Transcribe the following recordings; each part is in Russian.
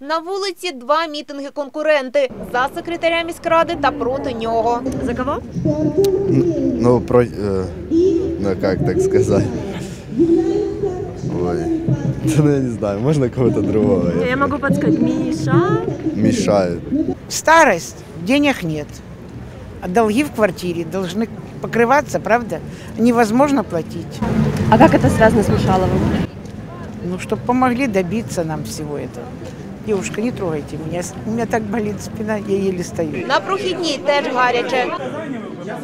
На вулиці два мітинги-конкуренти за секретаря міськради та проти нього. За кого? Ну, про... э, ну, как так сказать? Ой, да, ну, я не знаю, можно кого-то другого? Я могу подсказать. Миша. Мешает. Старость, денег нет. А долги в квартире должны покрываться, правда? Невозможно платить. А как это связано с Мишаловым? Ну, чтобы помогли добиться нам всего этого. Девушка, не трогайте меня. У меня так болит спина, я еле стою. На прохідній теж гаряче.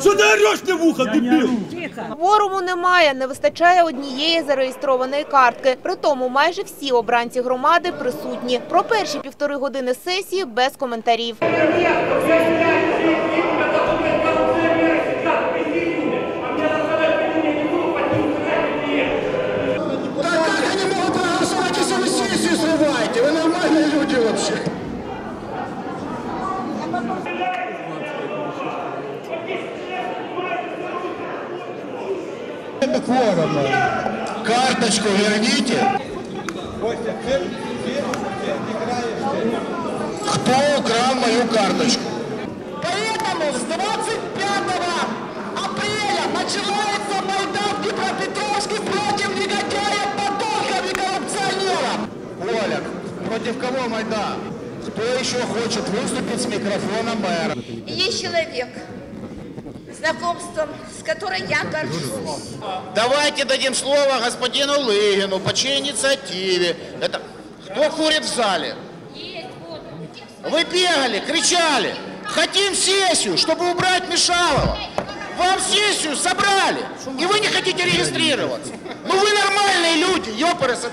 Що ти ореш ти вуха, дебіл? Кворуму немає, не вистачає однієї зареєстрованої картки. Притому майже всі обранці громади присутні. Про перші півтори години сесії без коментарів. Это кворума. Карточку верните. Кто украл мою карточку? Поэтому с 25 апреля начинается Майдан в Днепропетровске против негодяев, подонков и коррупционеров. Оля, против кого Майдан? Кто еще хочет выступить с микрофоном мэра? Есть человек, знакомством с которой я горжусь. Давайте дадим слово господину Лыгину по чьей инициативе. Это кто курит в зале? Вы бегали, кричали. Хотим сессию, чтобы убрать Мишалова. Вам сессию собрали, и вы не хотите регистрироваться. Ну вы нормальные люди, ёпрст.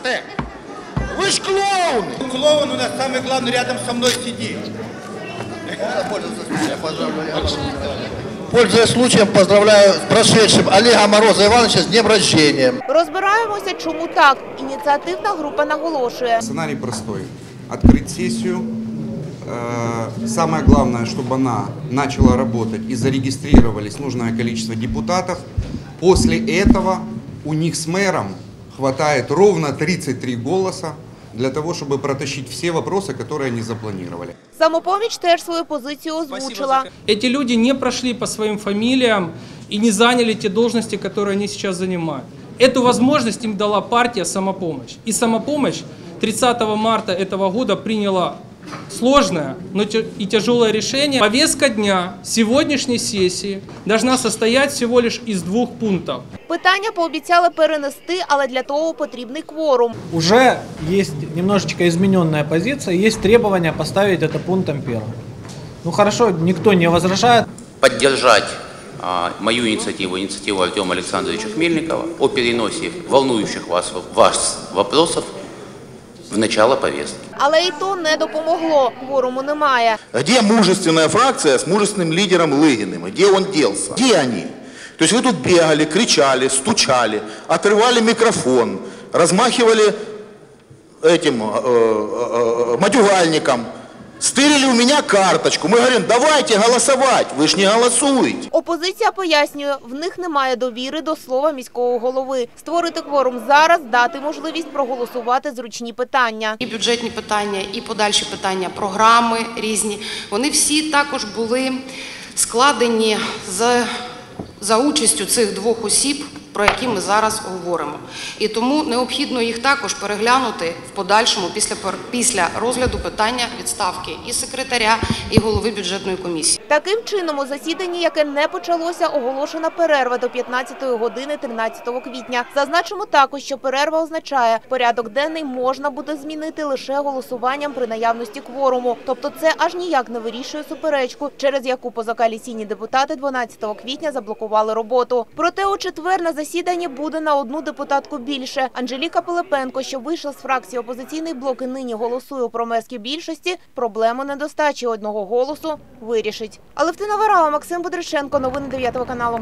Вы ж клоуны. Клоун у нас самый главный рядом со мной сидит. Пользуясь случаем, поздравляю с прошедшим Олега Мороза Ивановича с днем рождения. Розбираємося, чому так. Ініціативна група наголошує. Сценарий простой. Открыть сессию. Э, Самое главное, чтобы она начала работать и зарегистрировались нужное количество депутатов. После этого у них с мэром хватает ровно 33 голоса для того, чтобы протащить все вопросы, которые они запланировали. Самопоміч теж свою позицію озвучила. Эти люди не прошли по своим фамилиям и не заняли те должности, которые они сейчас занимают. Эту возможность им дала партия «Самопомощь». И «Самопомощь» 30 марта этого года приняла сложное, но и тяжелое решение. Повестка дня сегодняшней сессии должна состоять всего лишь из двух пунктов. Питання пообіцяли перенести, але для того потрібний кворум. Уже есть немножечко измененная позиция, есть требование поставить это пунктом первым. Ну хорошо, никто не возражает. поддержать а, мою инициативу, инициативу Артема Александровича Хмельникова о переносе волнующих вас, вас вопросов в начало повестки. Але і то не допомогло. Кворуму немає. Где мужественная фракция с мужественным лидером Лыгиным? И Где он делся? Где они? То есть вы тут бегали, кричали, стучали, отрывали микрофон, размахивали этим э, э, э, матюгальником, стырили у меня карточку. Мы говорим, давайте голосовать, вы ж не голосуете. Опозиція пояснює, в них немає довіри до слова міського голови. Створити кворум зараз, дати можливість проголосувати зручні питання. І бюджетні питання, і подальші питання, програми різні. Вони всі також були складені з, за участю цих двох осіб, про які ми зараз говоримо. І тому необхідно їх також переглянути в подальшому після, після розгляду питання відставки і секретаря, і голови бюджетної комісії. Таким чином, у засіданні, яке не почалося, оголошена перерва до 15 години 13 квітня. Зазначимо також, що перерва означає, порядок денний можна буде змінити лише голосуванням при наявності кворуму. Тобто це аж ніяк не вирішує суперечку, через яку позакоаліційні депутати 12 квітня заблокували роботу. Проте у четвер на засіданні буде на одну депутатку більше. Анжеліка Пилипенко, що вийшла з фракції опозиційний блок і нині голосує у промерській більшості, проблему недостачі одного голосу вирішить. Алевтина Варава, Максим Будриченко, новини 9 каналу.